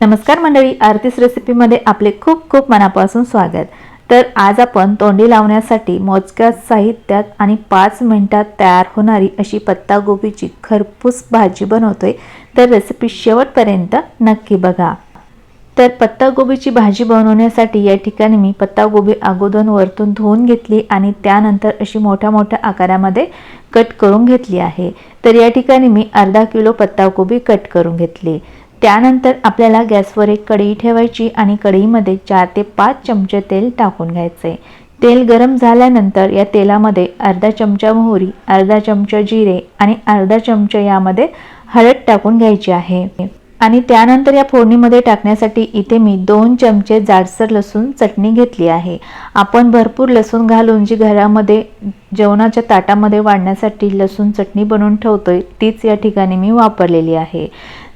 नमस्कार मंडळी आरतीस रेसिपीमध्ये आपले खूप खूप मनापासून स्वागत. तर आज आपण तोंडी लावण्यासाठी मोजक्या साहित्यात आणि पाच मिनटात तयार होणारी अशी पत्तागोबीची खरपूस भाजी बनवतोय. तर रेसिपी शेवटपर्यंत नक्की बघा. तर पत्तागोबीची भाजी बनवण्यासाठी या ठिकाणी मी पत्तागोबी अगोदर वरतून धुवून घेतली आणि त्यानंतर अशी मोठ्या मोठ्या आकारामध्ये कट करून घेतली आहे. तर या ठिकाणी मी अर्धा किलो पत्तागोबी कट करून घेतली. त्यानंतर आपल्याला गॅसवर एक कढई ठेवायची आणि कढईमध्ये चार ते पाच चमचे तेल टाकून घ्यायचे. तेल गरम झाल्यानंतर या तेलामध्ये अर्धा चमचा मोहरी अर्धा चमचा जिरे आणि अर्धा चमचा यामध्ये हळद टाकून घ्यायची आहे. आणि त्यानंतर या फोडणीमध्ये टाकण्यासाठी इथे मी दोन चमचे जाडसर लसूण चटणी घेतली आहे. आपण भरपूर लसूण घालून जी घरामध्ये जेवणाच्या ताटामध्ये वाढण्यासाठी लसूण चटणी बनवून ठेवतोय तीच या ठिकाणी मी वापरलेली आहे.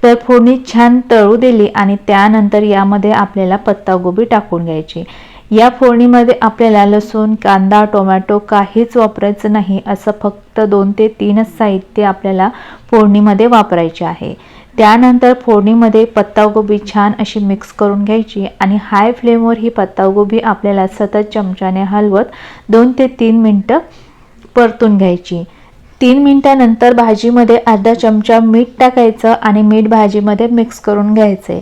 तर फोडणी छान तळू दिली आणि त्यानंतर यामध्ये आपल्याला पत्तागोबी टाकून घ्यायची. या फोडणीमध्ये आपल्याला लसूण कांदा टोमॅटो काहीच वापरायचं नाही असं फक्त दोन ते तीनच साहित्य आपल्याला फोडणीमध्ये वापरायचे आहे. त्यानंतर फोडणीमध्ये पत्तागोबी छान अशी मिक्स करून घ्यायची आणि हाय फ्लेमवर ही पत्तागोबी आपल्याला सतत चमच्याने हलवत दोन ते तीन मिनटं परतून घ्यायची. तीन मिनटानंतर भाजीमध्ये अर्धा चमचा मीठ टाकायचं आणि मीठ भाजीमध्ये मिक्स करून घ्यायचे.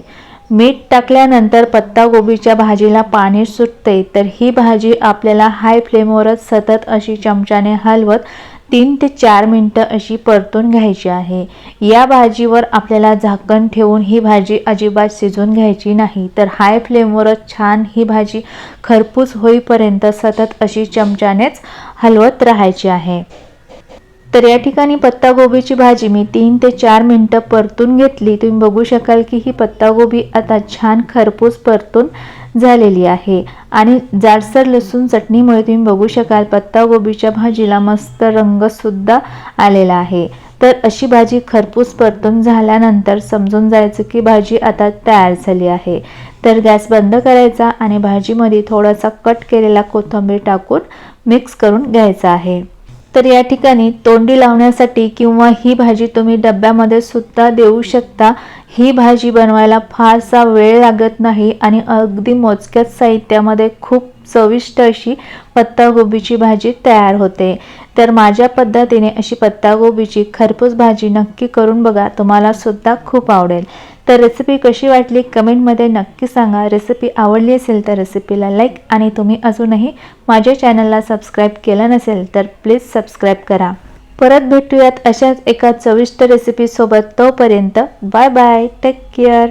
मीठ टाकल्यानंतर पत्तागोबीच्या भाजीला पाणी सुटते तर ही भाजी आपल्याला हाय फ्लेमवरच सतत अशी चमच्याने हलवत तीन ते चार मिनटं अशी परतून घ्यायची आहे. या भाजीवर आपल्याला झाकण ठेवून ही भाजी अजिबात शिजवून घ्यायची नाही तर हाय फ्लेमवरच छान ही भाजी खरपूस होईपर्यंत सतत अशी चमच्यानेच हलवत राहायची आहे. तर या ठिकाणी पत्तागोबीची भाजी मी तीन ते चार मिनटं परतून घेतली. तुम्ही बघू शकाल की ही पत्तागोबी आता छान खरपूस परतून झालेली आहे. आणि जाडसर लसूण चटणीमुळे तुम्ही बघू शकाल पत्तागोबीच्या भाजीला मस्त रंगसुद्धा आलेला आहे. तर अशी भाजी खरपूस परतून झाल्यानंतर समजून जायचं की भाजी आता तयार झाली आहे. तर गॅस बंद करायचा आणि भाजीमध्ये थोडासा कट केलेला कोथिंबीर टाकून मिक्स करून घ्यायचा आहे. तर या ठिकाणी तोंडी लावण्यासाठी किंवा ही भाजी तुम्ही डब्यामध्ये सुद्धा देऊ शकता. ही भाजी बनवायला फारसा वेळ लागत नाही आणि अगदी मोजक्याच साहित्यामध्ये खूप चविष्ट अशी पत्तागोबीची भाजी तयार होते. तर माझ्या पद्धतीने अशी पत्तागोबीची खरपूस भाजी नक्की करून बघा तुम्हाला सुद्धा खूप आवडेल. तर रेसिपी कशी वाटली कमेंटमध्ये नक्की सांगा. रेसिपी आवडली असेल तर रेसिपीला लाईक आणि तुम्ही अजूनही माझ्या चॅनलला सबस्क्राईब केलं नसेल तर प्लीज सबस्क्राईब करा. परत भेटूयात अशाच एका चविष्ट रेसिपीसोबत तोपर्यंत बाय बाय टेक केअर